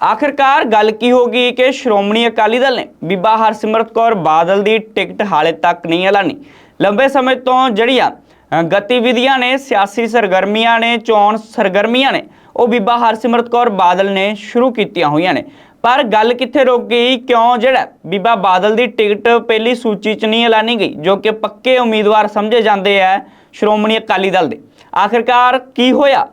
ਆਖਿਰਕਾਰ ਗੱਲ ਕੀ ਹੋ ਗਈ ਕਿ ਸ਼੍ਰੋਮਣੀ ਅਕਾਲੀ ਦਲ ਨੇ ਬੀਬਾ ਹਰਸਿਮਰਤ ਕੌਰ ਬਾਦਲ ਦੀ ਟਿਕਟ ਹਾਲੇ ਤੱਕ ਨਹੀਂ ਐਲਾਨੀ। ਲੰਬੇ ਸਮੇਂ ਤੋਂ ਜਿਹੜੀਆਂ ਗਤੀਵਿਧੀਆਂ ਨੇ, ਸਿਆਸੀ ਸਰਗਰਮੀਆਂ ਨੇ, ਚੋਣ ਸਰਗਰਮੀਆਂ ਨੇ, ਉਹ ਬੀਬਾ ਹਰਸਿਮਰਤ ਕੌਰ ਬਾਦਲ ਨੇ ਸ਼ੁਰੂ ਕੀਤੀਆਂ ਹੋਈਆਂ ਨੇ। ਪਰ ਗੱਲ ਕਿੱਥੇ ਰੁਕ ਗਈ, ਕਿਉਂ ਜਿਹੜਾ ਬੀਬਾ ਬਾਦਲ ਦੀ ਟਿਕਟ ਪਹਿਲੀ ਸੂਚੀ 'ਚ ਨਹੀਂ ਐਲਾਨੀ ਗਈ, ਜੋ ਕਿ ਪੱਕੇ ਉਮੀਦਵਾਰ ਸਮਝੇ ਜਾਂਦੇ ਆ ਸ਼੍ਰੋਮਣੀ ਅਕਾਲੀ ਦਲ ਦੇ? ਆਖਿਰਕਾਰ ਕੀ ਹੋਇਆ?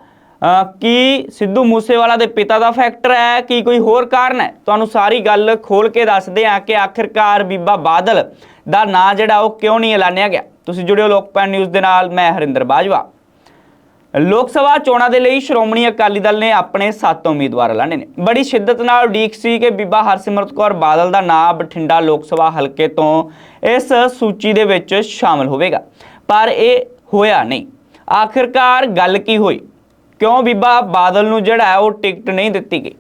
ਕੀ ਸਿੱਧੂ ਮੂਸੇਵਾਲਾ ਦੇ ਪਿਤਾ ਦਾ ਫੈਕਟਰ ਹੈ? ਕੀ ਕੋਈ ਹੋਰ ਕਾਰਨ ਹੈ? ਤੁਹਾਨੂੰ ਸਾਰੀ ਗੱਲ ਖੋਲ ਕੇ ਦੱਸਦੇ ਆ ਕਿ ਆਖਿਰਕਾਰ ਬੀਬਾ ਬਾਦਲ ਦਾ ਨਾਂ ਜਿਹੜਾ ਉਹ ਕਿਉਂ ਨਹੀਂ ਐਲਾਨਿਆ ਗਿਆ? ਤੁਸੀਂ ਜੁੜਿਓ ਲੋਕਪਾਲ ਨਿਊਜ਼ ਦੇ ਨਾਲ, ਮੈਂ ਹਰਿੰਦਰ ਬਾਜਵਾ। ਲੋਕ ਸਭਾ ਚੋਣਾਂ ਦੇ ਲਈ ਸ਼੍ਰੋਮਣੀ ਅਕਾਲੀ ਦਲ ਨੇ ਆਪਣੇ ਸੱਤ ਉਮੀਦਵਾਰ ਐਲਾਨੇ ਨੇ। ਬੜੀ ਸ਼ਿੱਦਤ ਨਾਲ ਉਡੀਕ ਸੀ ਕਿ ਬੀਬਾ ਹਰਸਿਮਰਤ ਕੌਰ ਬਾਦਲ ਦਾ ਨਾਮ ਬਠਿੰਡਾ ਲੋਕ ਸਭਾ ਹਲਕੇ ਤੋਂ ਇਸ ਸੂਚੀ ਦੇ ਵਿੱਚ ਸ਼ਾਮਲ ਹੋਵੇਗਾ। ਪਰ ਇਹ ਹੋਇਆ ਨਹੀਂ। ਆਖਿਰਕਾਰ ਗੱਲ ਕੀ ਹੋਈ? ਕਿਉਂ ਬੀਬਾ? ਬਾਦਲ ਨੂੰ ਜਿਹੜਾ ਹੈ ਉਹ ਟਿਕਟ ਨਹੀਂ ਦਿੱਤੀ ਗਈ।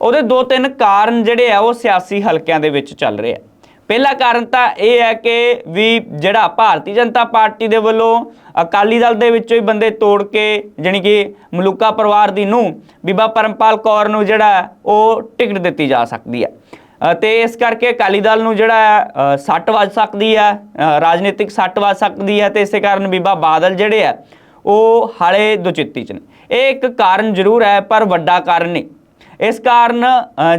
ਉਹਦੇ ਦੋ ਤਿੰਨ ਕਾਰਨ ਜਿਹੜੇ ਆ ਉਹ ਸਿਆਸੀ ਹਲਕਿਆਂ ਦੇ ਵਿੱਚ ਚੱਲ ਰਹੇ ਆ। ਪਹਿਲਾ ਕਾਰਨ ਤਾਂ ਇਹ ਹੈ ਕਿ ਵੀ ਜਿਹੜਾ ਭਾਰਤੀ ਜਨਤਾ ਪਾਰਟੀ ਦੇ ਵੱਲੋਂ ਅਕਾਲੀ ਦਲ ਦੇ ਵਿੱਚੋਂ ਹੀ ਬੰਦੇ ਤੋੜ ਕੇ ਜਾਣੀ ਕਿ ਮਲੂਕਾ ਪਰਿਵਾਰ ਦੀ ਨੂੰ ਬੀਬਾ ਪਰਮਪਾਲ ਕੌਰ ਨੂੰ ਜਿਹੜਾ ਉਹ ਟਿਕਟ ਦਿੱਤੀ ਜਾ ਸਕਦੀ ਹੈ ਅ, ਤੇ ਇਸ ਕਰਕੇ ਅਕਾਲੀ ਦਲ ਨੂੰ ਜਿਹੜਾ ਹੈ, ਸੱਟ ਵੱਜ ਸਕਦੀ ਹੈ ਰਾਜਨੀਤਿਕ ਸੱਟ ਵੱਜ ਸਕਦੀ ਹੈ ਤੇ ਇਸੇ ਕਾਰਨ ਬੀਬਾ ਬਾਦਲ ਜਿਹੜੇ ਆ ਉਹ ਹਾਲੇ ਦੁਚਿੱਤੀ ਚ ਨੇ। ਇਹ ਇੱਕ ਕਾਰਨ ਜ਼ਰੂਰ ਹੈ, ਪਰ ਵੱਡਾ ਕਾਰਨ ਨਹੀਂ। ਇਸ ਕਾਰਨ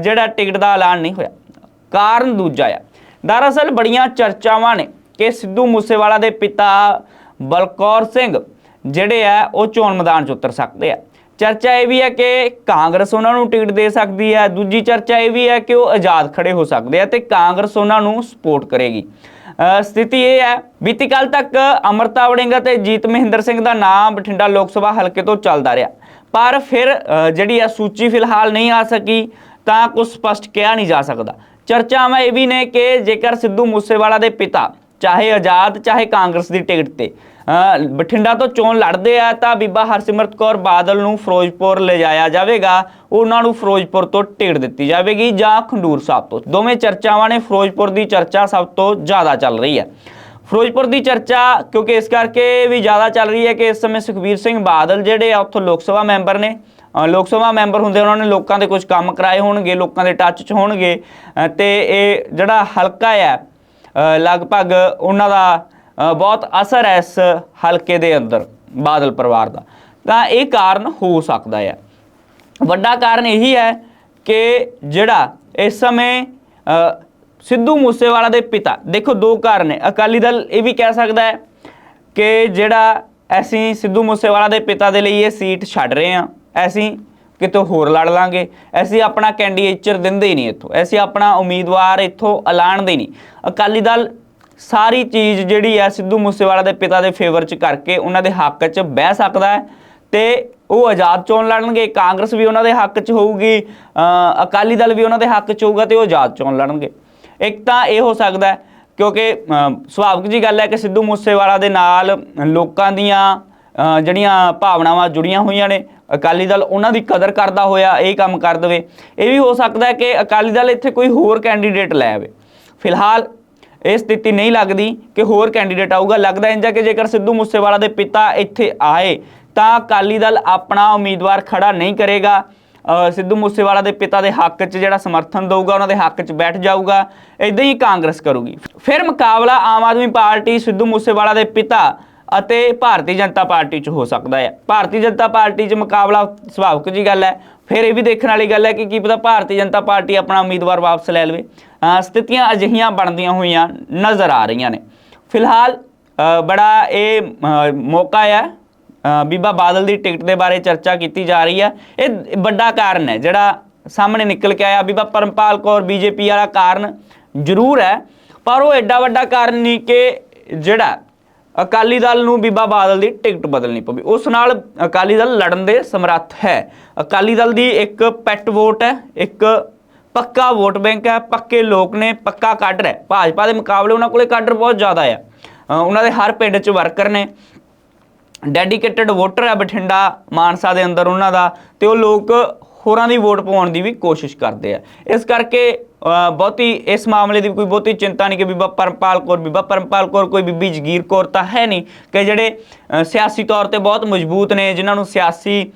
ਜਿਹੜਾ ਟਿਕਟ ਦਾ ਐਲਾਨ ਨਹੀਂ ਹੋਇਆ। ਕਾਰਨ ਦੂਜਾ ਆ, ਦਰਅਸਲ ਬੜੀਆਂ ਚਰਚਾਵਾਂ ਨੇ ਕਿ ਸਿੱਧੂ ਮੂਸੇਵਾਲਾ ਦੇ ਪਿਤਾ ਬਲਕੌਰ ਸਿੰਘ, ਜਿਹੜੇ ਆ, ਉਹ ਚੋਣ ਮੈਦਾਨ 'ਚ ਉਤਰ ਸਕਦੇ ਆ। ਚਰਚਾ ਇਹ ਵੀ ਹੈ ਕਿ ਕਾਂਗਰਸ ਉਹਨਾਂ ਨੂੰ ਟਿਕਟ ਦੇ ਸਕਦੀ ਹੈ। ਦੂਜੀ ਚਰਚਾ ਇਹ ਵੀ ਹੈ ਕਿ ਉਹ ਆਜ਼ਾਦ ਖੜੇ ਹੋ ਸਕਦੇ ਆ ਤੇ ਕਾਂਗਰਸ ਉਹਨਾਂ ਨੂੰ ਸਪੋਰਟ ਕਰੇਗੀ। ਸਥਿਤੀ ਇਹ ਹੈ, ਬੀਤੀ ਕੱਲ ਤੱਕ ਅਮਰਤਾ ਵੜਿੰਗ ਤੇ ਜੀਤ ਮਹਿੰਦਰ ਸਿੰਘ ਦਾ ਨਾਮ ਬਠਿੰਡਾ ਲੋਕ ਸਭਾ ਹਲਕੇ ਤੋਂ ਚੱਲਦਾ ਰਿਹਾ। ਪਰ ਫਿਰ ਜਿਹੜੀ ਆ ਸੂਚੀ ਫਿਲਹਾਲ ਨਹੀਂ ਆ ਸਕੀ, ਤਾਂ ਕੁਝ ਸਪਸ਼ਟ ਕਿਹਾ ਨਹੀਂ ਜਾ ਸਕਦਾ। ਚਰਚਾਵਾਂ ਇਹ ਵੀ ਨੇ ਕਿ ਜੇਕਰ ਸਿੱਧੂ ਮੂਸੇਵਾਲਾ ਦੇ ਪਿਤਾ, ਚਾਹੇ ਆਜ਼ਾਦ, ਚਾਹੇ ਕਾਂਗਰਸ ਦੀ ਟਿਕਟ ਤੇ ਬਠਿੰਡਾ ਤੋਂ ਚੋਣ ਲੜਦੇ ਆ ਤਾਂ ਬੀਬਾ ਹਰਸਿਮਰਤ ਕੌਰ ਬਾਦਲ ਨੂੰ ਫਿਰੋਜ਼ਪੁਰ ਲਿਜਾਇਆ ਜਾਵੇਗਾ। ਉਹਨਾਂ ਨੂੰ ਫਿਰੋਜ਼ਪੁਰ ਤੋਂ ਟਿਕਟ ਦਿੱਤੀ ਜਾਵੇਗੀ ਜਾਂ ਖੰਡੂਰ ਸਾਹਿਬ ਤੋਂ। ਦੋਵੇਂ ਚਰਚਾਵਾਂ ਨੇ ਫਿਰੋਜ਼ਪੁਰ ਦੀ ਚਰਚਾ ਸਭ ਤੋਂ ਜ਼ਿਆਦਾ ਚੱਲ ਰਹੀ ਹੈ। ਫਿਰੋਜ਼ਪੁਰ ਦੀ ਚਰਚਾ ਕਿਉਂਕਿ ਇਸ ਕਰਕੇ ਵੀ ਜ਼ਿਆਦਾ ਚੱਲ ਰਹੀ ਹੈ ਕਿ ਇਸ ਸਮੇਂ ਸੁਖਬੀਰ ਸਿੰਘ ਬਾਦਲ ਜਿਹੜੇ ਆ ਉੱਥੋਂ ਲੋਕ ਸਭਾ ਮੈਂਬਰ ਨੇ। ਲੋਕ ਸਭਾ ਮੈਂਬਰ ਹੁੰਦੇ ਉਹਨਾਂ ਨੇ ਲੋਕਾਂ ਦੇ ਕੁਝ ਕੰਮ ਕਰਾਏ ਹੋਣਗੇ ਲੋਕਾਂ ਦੇ ਟੱਚ 'ਚ ਹੋਣਗੇ। ਅ, ਤੇ ਇਹ ਜਿਹੜਾ ਹਲਕਾ ਹੈ ਲਗਭਗ ਉਹਨਾਂ ਦਾ ਬਹੁਤ ਅਸਰ ਹੈ ਇਸ ਹਲਕੇ ਦੇ ਅੰਦਰ ਬਾਦਲ ਪਰਿਵਾਰ ਦਾ। ਤਾਂ ਇਹ ਕਾਰਨ ਹੋ ਸਕਦਾ ਹੈ। ਵੱਡਾ ਕਾਰਨ ਇਹੀ ਹੈ ਕਿ ਜਿਹੜਾ ਇਸ ਸਮੇਂ ਸਿੱਧੂ ਮੂਸੇਵਾਲਾ ਦੇ ਪਿਤਾ, ਦੇਖੋ ਦੋ ਕਾਰਨ ਨੇ। ਅਕਾਲੀ ਦਲ ਇਹ ਵੀ ਕਹਿ ਸਕਦਾ ਹੈ ਕਿ ਜਿਹੜਾ ਅਸੀਂ ਸਿੱਧੂ ਮੂਸੇਵਾਲਾ ਦੇ ਪਿਤਾ ਦੇ ਲਈ ਇਹ ਸੀਟ ਛੱਡ ਰਹੇ ਹਾਂ, ਅਸੀਂ ਕਿਤੇ ਹੋਰ ਲੜ ਲਾਂਗੇ। ਅਸੀਂ ਆਪਣਾ ਕੈਂਡੀਡੇਚਰ ਦਿੰਦੇ ਹੀ ਨਹੀਂ ਇੱਥੋਂ। ਅਸੀਂ ਆਪਣਾ ਉਮੀਦਵਾਰ ਇੱਥੋਂ ਐਲਾਨਦੇ ਨਹੀਂ। ਅਕਾਲੀ ਦਲ ਸਾਰੀ ਚੀਜ਼ ਜਿਹੜੀ ਹੈ ਸਿੱਧੂ ਮੂਸੇਵਾਲਾ ਦੇ ਪਿਤਾ ਦੇ ਫੇਵਰ 'ਚ ਕਰਕੇ ਉਹਨਾਂ ਦੇ ਹੱਕ 'ਚ ਬਹਿ ਸਕਦਾ ਹੈ ਤੇ ਉਹ ਆਜ਼ਾਦ ਚੋਣ ਲੜਨਗੇ, ਕਾਂਗਰਸ ਵੀ ਉਹਨਾਂ ਦੇ ਹੱਕ 'ਚ ਹੋਊਗੀ ਅਕਾਲੀ ਦਲ ਵੀ ਉਹਨਾਂ ਦੇ ਹੱਕ 'ਚ ਹੋਊਗਾ ਤੇ ਉਹ ਆਜ਼ਾਦ ਚੋਣ ਲੜਨਗੇ। ਇੱਕ ਤਾਂ ਇਹ ਹੋ ਸਕਦਾ ਕਿਉਂਕਿ ਸੁਭਾਵਿਕ ਜੀ ਗੱਲ ਹੈ ਕਿ ਸਿੱਧੂ ਮੂਸੇਵਾਲਾ ਦੇ ਨਾਲ ਲੋਕਾਂ ਦੀਆਂ ਜਿਹੜੀਆਂ ਭਾਵਨਾਵਾਂ ਜੁੜੀਆਂ ਹੋਈਆਂ ਨੇ, ਅਕਾਲੀ ਦਲ ਉਹਨਾਂ ਦੀ ਕਦਰ ਕਰਦਾ ਹੋਇਆ ਇਹ ਕੰਮ ਕਰ ਦੇਵੇ। ਇਹ ਵੀ ਹੋ ਸਕਦਾ ਕਿ ਅਕਾਲੀ ਦਲ ਇੱਥੇ ਕੋਈ ਹੋਰ ਕੈਂਡੀਡੇਟ ਲੈ ਆਵੇ। ਫਿਲਹਾਲ ਇਹ ਸਥਿਤੀ ਨਹੀਂ ਲੱਗਦੀ ਕਿ ਹੋਰ ਕੈਂਡੀਡੇਟ ਆਊਗਾ। ਲੱਗਦਾ ਇੰਜ ਕਿ ਜੇਕਰ ਸਿੱਧੂ ਮੂਸੇਵਾਲਾ ਦੇ ਪਿਤਾ ਇੱਥੇ ਆਏ, ਤਾਂ ਅਕਾਲੀ ਦਲ ਆਪਣਾ ਉਮੀਦਵਾਰ ਖੜਾ ਨਹੀਂ ਕਰੇਗਾ। ਸਿੱਧੂ ਮੂਸੇਵਾਲਾ ਦੇ ਪਿਤਾ ਦੇ ਹੱਕ 'ਚ ਜਿਹੜਾ ਸਮਰਥਨ ਦਊਗਾ, ਉਹਨਾਂ ਦੇ ਹੱਕ 'ਚ ਬੈਠ ਜਾਊਗਾ। ਇਦਾਂ ਹੀ ਕਾਂਗਰਸ ਕਰੂਗੀ। ਫਿਰ ਮੁਕਾਬਲਾ ਆਮ ਆਦਮੀ ਪਾਰਟੀ ਸਿੱਧੂ ਮੂਸੇਵਾਲਾ ਦੇ ਪਿਤਾ ਅਤੇ ਭਾਰਤੀ ਜਨਤਾ ਪਾਰਟੀ 'ਚ ਹੋ ਸਕਦਾ ਹੈ। ਭਾਰਤੀ ਜਨਤਾ ਪਾਰਟੀ 'ਚ ਮੁਕਾਬਲਾ ਸੁਭਾਵਿਕ ਜੀ ਗੱਲ ਹੈ। ਫਿਰ ਇਹ ਵੀ ਦੇਖਣ ਵਾਲੀ ਗੱਲ ਹੈ ਕਿ ਕੀ ਪਤਾ ਭਾਰਤੀ ਜਨਤਾ ਪਾਰਟੀ ਆਪਣਾ ਉਮੀਦਵਾਰ ਵਾਪਸ ਲੈ ਲਵੇ। ਸਥਿਤੀਆਂ ਅਜਿਹੀਆਂ ਬਣਦੀਆਂ ਹੋਈਆਂ ਨਜ਼ਰ ਆ ਰਹੀਆਂ ਨੇ। ਫਿਲਹਾਲ ਬੜਾ ਇਹ ਮੌਕਾ ਹੈ ਬੀਬਾ ਬਾਦਲ ਦੀ ਟਿਕਟ ਦੇ ਬਾਰੇ ਚਰਚਾ ਕੀਤੀ ਜਾ ਰਹੀ ਹੈ ਇਹ ਵੱਡਾ ਕਾਰਨ ਹੈ, ਜਿਹੜਾ ਸਾਹਮਣੇ ਨਿਕਲ ਕੇ ਆਇਆ। ਬੀਬਾ ਪਰਮਪਾਲ ਕੌਰ ਬੀਜੇਪੀ ਵਾਲਾ ਕਾਰਨ ਜ਼ਰੂਰ ਹੈ, ਪਰ ਉਹ ਐਡਾ ਵੱਡਾ ਕਾਰਨ ਨਹੀਂ ਕਿ ਜਿਹੜਾ ਅਕਾਲੀ ਦਲ ਨੂੰ ਬੀਬਾ ਬਾਦਲ ਦੀ ਟਿਕਟ ਬਦਲਣੀ ਪਵੇ ਉਸ ਨਾਲ ਅਕਾਲੀ ਦਲ ਲੜਨ ਦੇ ਸਮਰੱਥ ਹੈ। ਅਕਾਲੀ ਦਲ ਦੀ ਇੱਕ ਪੈਟ ਵੋਟ ਹੈ, ਇੱਕ ਪੱਕਾ ਵੋਟ ਬੈਂਕ ਹੈ, ਪੱਕੇ ਲੋਕ ਨੇ, ਪੱਕਾ ਕਾਡਰ ਹੈ। ਭਾਜਪਾ ਦੇ ਮੁਕਾਬਲੇ ਉਹਨਾਂ ਕੋਲੇ ਕਾਡਰ ਬਹੁਤ ਜ਼ਿਆਦਾ ਹੈ ਉਹਨਾਂ ਦੇ ਹਰ ਪਿੰਡ 'ਚ ਵਰਕਰ ਨੇ। ਡੈਡੀਕੇਟਡ ਵੋਟਰ ਹੈ ਬਠਿੰਡਾ ਮਾਨਸਾ ਦੇ ਅੰਦਰ ਉਹਨਾਂ ਦਾ ਤੇ ਉਹ ਲੋਕ ਹੋਰਾਂ ਦੀ ਵੋਟ ਪਾਉਣ ਦੀ ਵੀ ਕੋਸ਼ਿਸ਼ ਕਰਦੇ ਆ। ਇਸ ਕਰਕੇ ਬਹੁਤੀ ਇਸ ਮਾਮਲੇ ਦੀ ਕੋਈ ਬਹੁਤੀ ਚਿੰਤਾ ਨਹੀਂ ਕਿ ਬੀਬਾ ਪਰਮਪਾਲ ਕੌਰ, ਬੀਬਾ ਪਰਮਪਾਲ ਕੌਰ ਕੋਈ ਬੀਬੀ ਜਗੀਰ ਕੌਰ ਤਾਂ ਹੈ ਨਹੀਂ ਕਿ ਜਿਹੜੇ ਸਿਆਸੀ ਤੌਰ ਤੇ ਬਹੁਤ ਮਜ਼ਬੂਤ ਨੇ, ਜਿਨ੍ਹਾਂ ਨੂੰ ਸਿਆਸੀ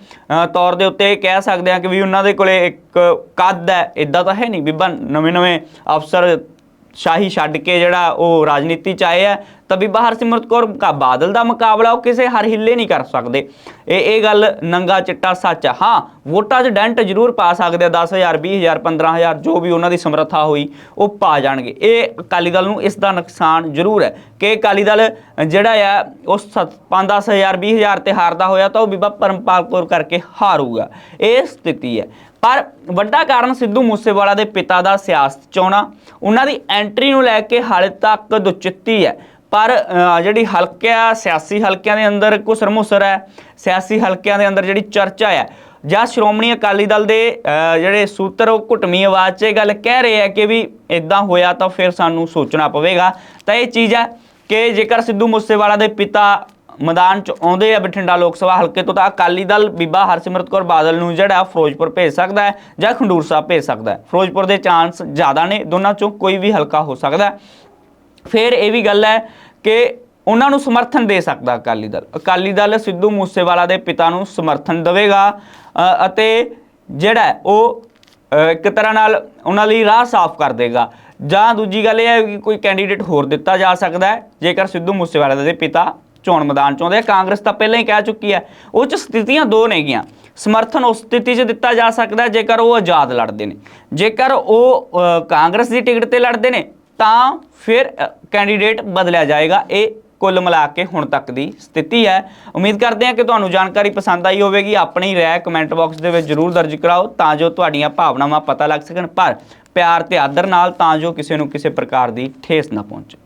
ਤੌਰ ਦੇ ਉੱਤੇ ਕਹਿ ਸਕਦੇ ਆ ਕਿ ਵੀ ਉਹਨਾਂ ਦੇ ਕੋਲੇ ਇੱਕ ਕੱਦ ਹੈ ਇਦਾਂ ਤਾਂ ਹੈ ਨਹੀਂ। ਬੀਬਾ ਨਵੇਂ ਨਵੇਂ ਅਫਸਰ ਸ਼ਾਹੀ ਛੱਡ ਕੇ ਜਿਹੜਾ ਉਹ ਰਾਜਨੀਤੀ ਚ ਆਏ ਆ, ਤਾਂ ਬੀਬਾ ਹਰਸਿਮਰਤ ਕੌਰ ਕਾ ਬਾਦਲ ਦਾ ਮੁਕਾਬਲਾ ਉਹ ਕਿਸੇ ਹਰ ਹਿੱਲੇ ਨਹੀਂ ਕਰ ਸਕਦੇ। ਇਹ ਇਹ ਗੱਲ ਨੰਗਾ ਚਿੱਟਾ ਸੱਚ ਹਾਂ, ਵੋਟਾਂ 'ਚ ਡੈਂਟ ਜ਼ਰੂਰ ਪਾ ਸਕਦੇ ਆ 10000 20000 15000 ਜੋ ਵੀ ਉਹਨਾਂ ਦੀ ਸਮਰੱਥਾ ਹੋਈ, ਉਹ ਪਾ ਜਾਣਗੇ। ਇਹ ਅਕਾਲੀ ਦਲ ਨੂੰ ਇਸ ਦਾ ਨੁਕਸਾਨ ਜ਼ਰੂਰ ਹੈ ਕਿ ਅਕਾਲੀ ਦਲ ਜਿਹੜਾ ਆ ਉਸ 5-10000 20000 ਤੇ ਹਾਰਦਾ ਹੋਇਆ ਤਾਂ ਉਹ ਬੀਬਾ ਪਰਮਪਾਲ ਕੌਰ ਕਰਕੇ ਹਾਰੂਗਾ। ਇਹ ਸਥਿਤੀ ਹੈ। ਪਰ ਵੱਡਾ ਕਾਰਨ ਸਿੱਧੂ ਮੂਸੇਵਾਲਾ ਦੇ ਪਿਤਾ ਦਾ ਸਿਆਸਤ ਚ ਆਉਣਾ ਉਹਨਾਂ ਦੀ ਐਂਟਰੀ ਨੂੰ ਲੈ ਕੇ ਹਾਲੇ ਤੱਕ ਦੁਚਿੱਤੀ ਹੈ। ਪਰ ਜਿਹੜੀ ਹਲਕਿਆ, ਸਿਆਸੀ ਹਲਕਿਆਂ ਦੇ ਅੰਦਰ ਕੁਸਰ ਮੁਸਰ ਹੈ, ਸਿਆਸੀ ਹਲਕਿਆਂ ਦੇ ਅੰਦਰ ਜਿਹੜੀ ਚਰਚਾ ਹੈ, ਜਾਂ ਸ਼੍ਰੋਮਣੀ ਅਕਾਲੀ ਦਲ ਦੇ ਜਿਹੜੇ ਸੂਤਰ ਉਹ ਘੁੱਟਵੀਂ ਆਵਾਜ਼ 'ਚ ਇਹ ਗੱਲ ਕਹਿ ਰਹੇ ਆ ਕਿ ਵੀ ਇਦਾਂ ਹੋਇਆ ਤਾਂ ਫਿਰ ਸਾਨੂੰ ਸੋਚਣਾ ਪਵੇਗਾ। ਤਾਂ ਇਹ ਚੀਜ਼ ਹੈ ਕਿ ਜੇਕਰ ਸਿੱਧੂ ਮੂਸੇਵਾਲਾ ਦੇ ਪਿਤਾ ਮੈਦਾਨ ਚ ਆਉਂਦੇ ਆ ਬਠਿੰਡਾ ਲੋਕ ਸਭਾ ਹਲਕੇ ਤੋਂ ਤਾਂ ਅਕਾਲੀ ਦਲ ਬੀਬਾ ਹਰਸਿਮਰਤ ਕੌਰ ਬਾਦਲ ਨੂੰ ਜਿਹੜਾ ਫਿਰੋਜ਼ਪੁਰ ਭੇਜ ਸਕਦਾ ਹੈ ਜਾਂ ਖੰਡੂਰ ਸਾਹਿਬ ਭੇਜ ਸਕਦਾ ਹੈ। ਫਿਰੋਜ਼ਪੁਰ ਦੇ ਚਾਂਸ ਜ਼ਿਆਦਾ ਨੇ, ਦੋਨਾਂ ਚੋਂ ਕੋਈ ਵੀ ਹਲਕਾ ਹੋ ਸਕਦਾ ਫਿਰ ਇਹ ਵੀ ਗੱਲ ਹੈ ਕਿ ਉਹਨਾਂ ਨੂੰ ਸਮਰਥਨ ਦੇ ਸਕਦਾ ਅਕਾਲੀ ਦਲ। ਅਕਾਲੀ ਦਲ ਸਿੱਧੂ ਮੂਸੇਵਾਲਾ ਦੇ ਪਿਤਾ ਨੂੰ ਸਮਰਥਨ ਦੇਵੇਗਾ ਅਤੇ ਜਿਹੜਾ ਉਹ ਇੱਕ ਤਰ੍ਹਾਂ ਨਾਲ ਉਹਨਾਂ ਲਈ ਰਾਹ ਸਾਫ਼ ਕਰ ਦੇਗਾ। ਜਾਂ ਦੂਜੀ ਗੱਲ ਇਹ ਹੈ ਕਿ ਕੋਈ ਕੈਂਡੀਡੇਟ ਹੋਰ ਦਿੱਤਾ ਜਾ ਸਕਦਾ ਹੈ, ਜੇਕਰ ਸਿੱਧੂ ਮੂਸੇਵਾਲਾ ਦੇ ਪਿਤਾ ਚੋਣ ਮੈਦਾਨ ਚ ਆਉਂਦੇ ਆ। ਕਾਂਗਰਸ ਤਾਂ ਪਹਿਲਾਂ ਹੀ ਕਹਿ ਚੁੱਕੀ ਹੈ, ਉਹ ਚ ਸਥਿਤੀਆਂ ਦੋ ਨੇਗੀਆਂ। ਸਮਰਥਨ ਉਸ ਸਥਿਤੀ 'ਚ ਦਿੱਤਾ ਜਾ ਸਕਦਾ ਜੇਕਰ ਉਹ ਆਜ਼ਾਦ ਲੜਦੇ ਨੇ। ਜੇਕਰ ਉਹ ਕਾਂਗਰਸ ਦੀ ਟਿਕਟ ਤੇ ਲੜਦੇ ਨੇ, ਤਾਂ ਫਿਰ ਕੈਂਡੀਡੇਟ ਬਦਲਿਆ ਜਾਏਗਾ। ਇਹ ਕੁੱਲ ਮਿਲਾ ਕੇ ਹੁਣ ਤੱਕ ਦੀ ਸਥਿਤੀ ਹੈ। ਉਮੀਦ ਕਰਦੇ ਹਾਂ ਕਿ ਤੁਹਾਨੂੰ ਜਾਣਕਾਰੀ ਪਸੰਦ ਆਈ ਹੋਵੇਗੀ। ਆਪਣੀ ਰਾਏ ਕਮੈਂਟ ਬਾਕਸ ਦੇ ਵਿੱਚ ਜਰੂਰ ਦਰਜ ਕਰਾਓ, ਤਾਂ ਜੋ ਤੁਹਾਡੀਆਂ ਭਾਵਨਾਵਾਂ ਪਤਾ ਲੱਗ ਸਕਣ। ਪਰ ਪਿਆਰ ਤੇ ਆਦਰ ਨਾਲ, ਤਾਂ ਜੋ ਕਿਸੇ ਨੂੰ ਕਿਸੇ ਪ੍ਰਕਾਰ ਦੀ ਠੇਸ ਨਾ ਪਹੁੰਚੇ।